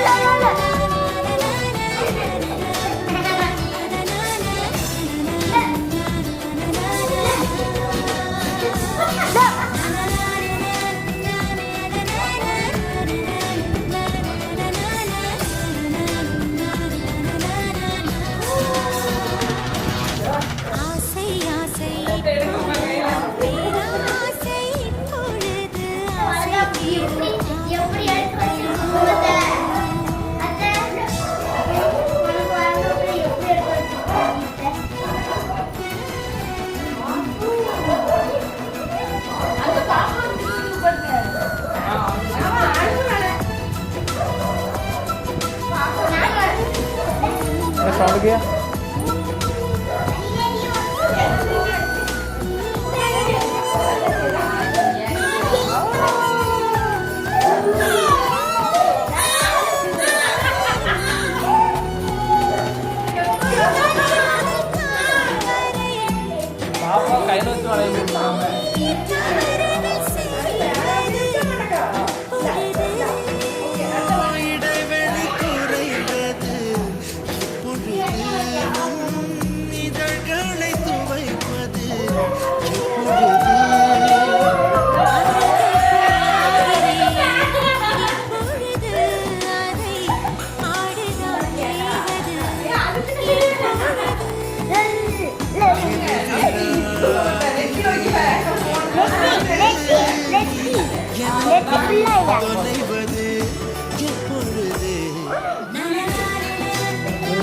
啦啦啦。में short गया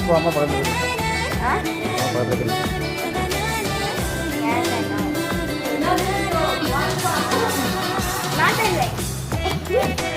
¿Ah? Vamos a poner el grito. Vamos a poner el grito. Mátenle.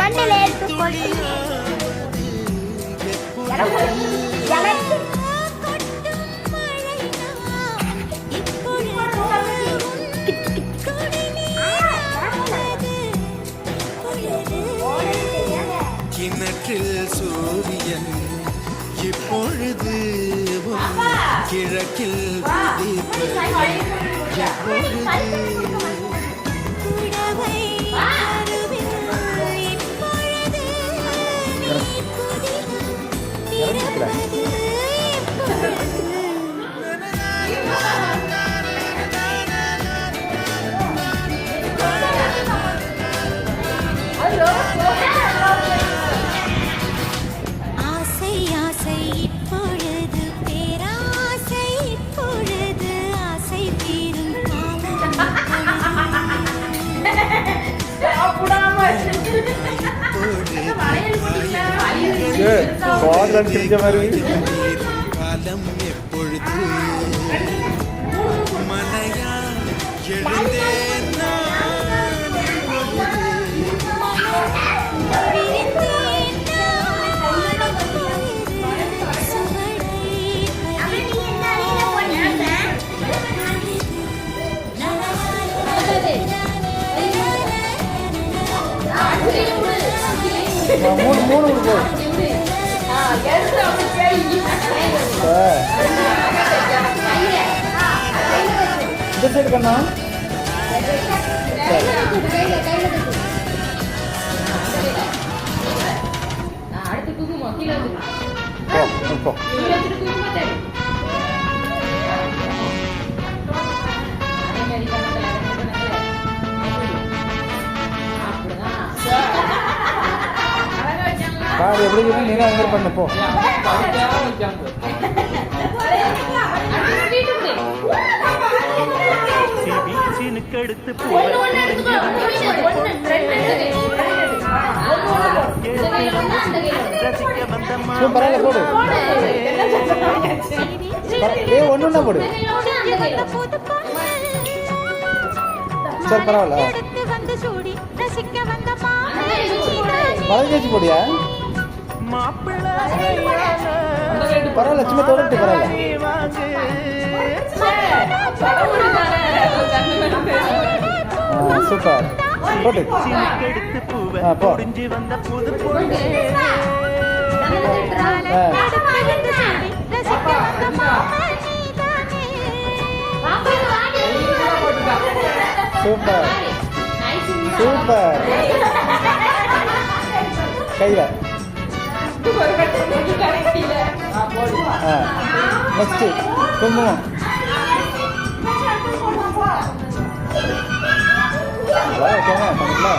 மண்ணில் எடுத்து போட்டு எனக்கு கிணற்றில் சூரியன் இப்பொழுது கிழக்கில் எப்பொழுது ஆசை Good. God, that's good. அழகா வச்சாங்களா பாரு எப்படி நீங்க அங்கே பண்ண போ ஒண்ணு ரசிக்க வந்த சரி, பரவாயில்ல போடு. சரி பரவாயில்ல. ரசிக்க வச்சு போடியா பரவாயில்ல சும்மா தொடர்ட்டு பரவாயில்ல. சூப்பர். போட்டு. சினுக்கெடுத்து பூவை ஆ, போ. முடிஞ்சு வந்த புது சூப்பர். சூப்பர். கையில். ஆ நெக்ஸ்ட்டு குங்குமம். lỡ rồi này nè tao lỡ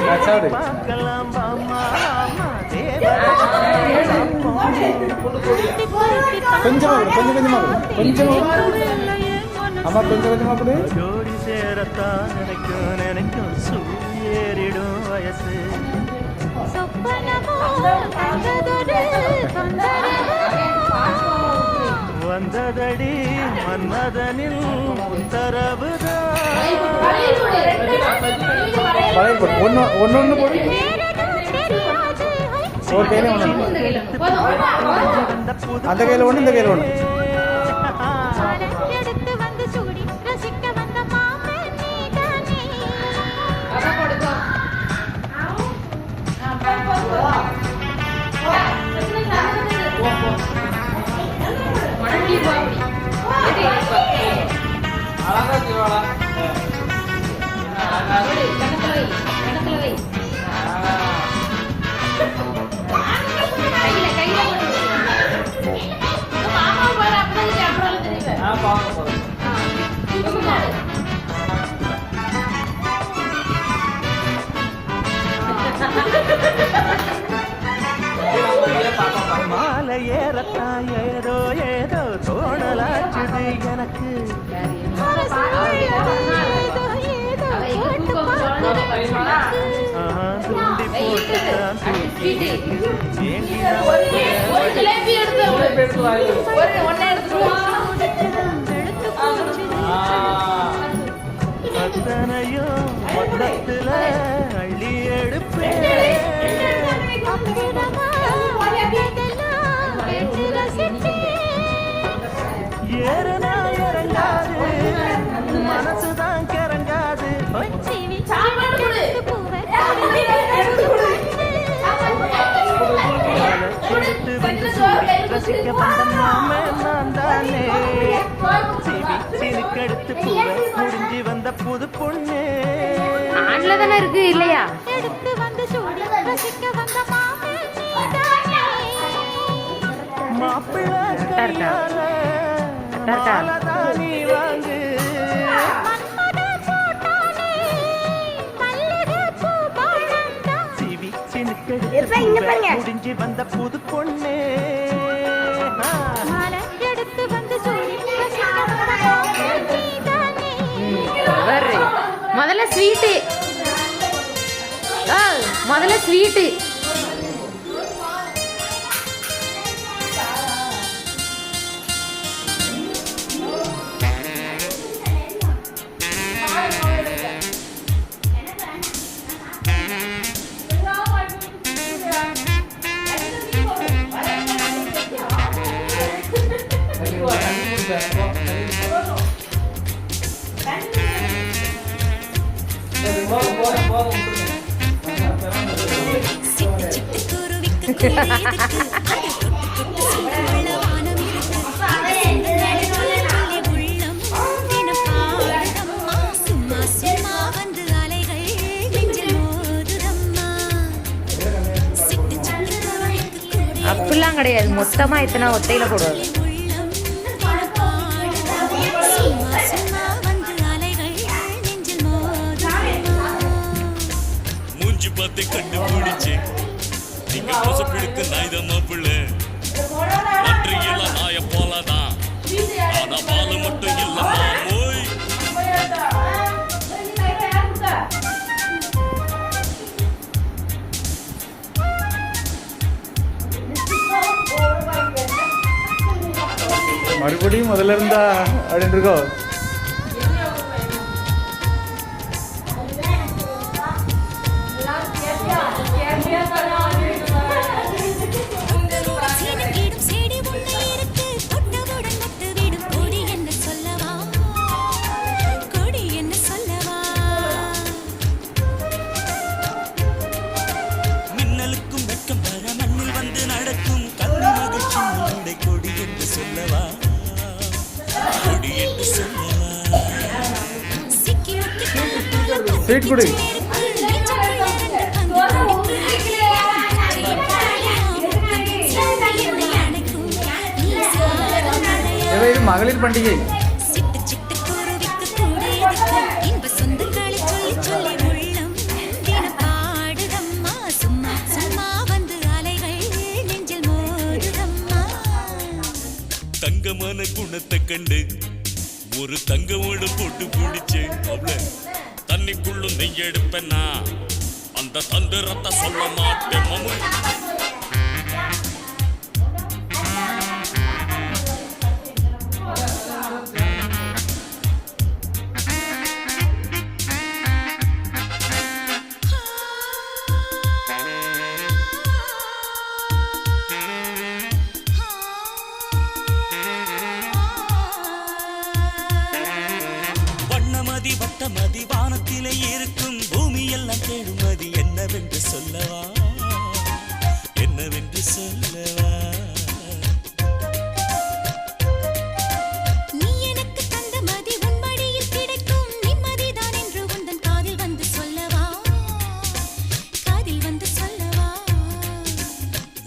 That's how it is. கொஞ்சம் கொஞ்சம் கொஞ்சமாக கொஞ்சம் அம்மா கொஞ்சம் கொஞ்சமா கொடு ஜோடி சேரத்தான் நினைக்கும் நினைக்கும் சூரியேறிடும் வயசு. வந்ததடி மன்மதனில் உத்தரவுதான் பழைய போடு. ஒரு கையில அந்த கையில் ஒன்று இந்த கையில் ஒன்று மாலை ஏறத்தான் ஏதோ ஏதோ தோணலாச்சுது எனக்கு. அத்தனையும் மொத்தத்துல அள்ளி எடுப்பேன். புது பொண்ணு. ஆண்ல தானே இருக்கு இல்லையா? எடுத்து வந்து சூடி ரசிக்க வந்த மாமன் நீதானே மாப்பிள்ளை கரெக்டா. ஸ்வீட்டு முதல்ல ஸ்வீட்டு அப்படிலாம் கிடையாது. வந்து அலைகள் நெஞ்சில் போடுவாங்க மூஞ்சி பார்த்து கண்டுபிடிச்சு. நீங்க கொசப்பிடித்து நாய்தான் பிள்ளை மற்ற எல்லாம் நாய போலதான் ஆனா பாலு மட்டும் இல்ல போய் மறுபடியும் முதல்ல இருந்தா அப்படின்னு இருக்கோ கிஸ் கொடு இது மகளிர் பண்டிகை. தங்கமான குணத்தை கண்டு ஒரு தங்கமோட போட்டு பிடிச்சேன் அவ்வளவு. தண்ணிக்குள்ளும் நெய் எடுப்பேன்னா அந்த தந்திரத்தை சொல்ல மாட்டேன் வட்ட வண்ணமதி வட்டமதி வானத்திலே இருக்கும் பூமி எல்லாம் தேடுமதி என்னவென்று சொல்லவா? என்னவென்று சொல்லவா?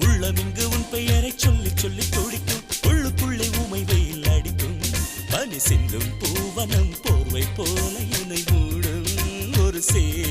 உள்ளமிங்கு உன் பெயரை சொல்லி சொல்லி துடிக்கும். உள்ளுக்குள்ளே உமை வெயில் அடிக்கும். பனி சிந்தும் பூவனம் போர்வை போல see.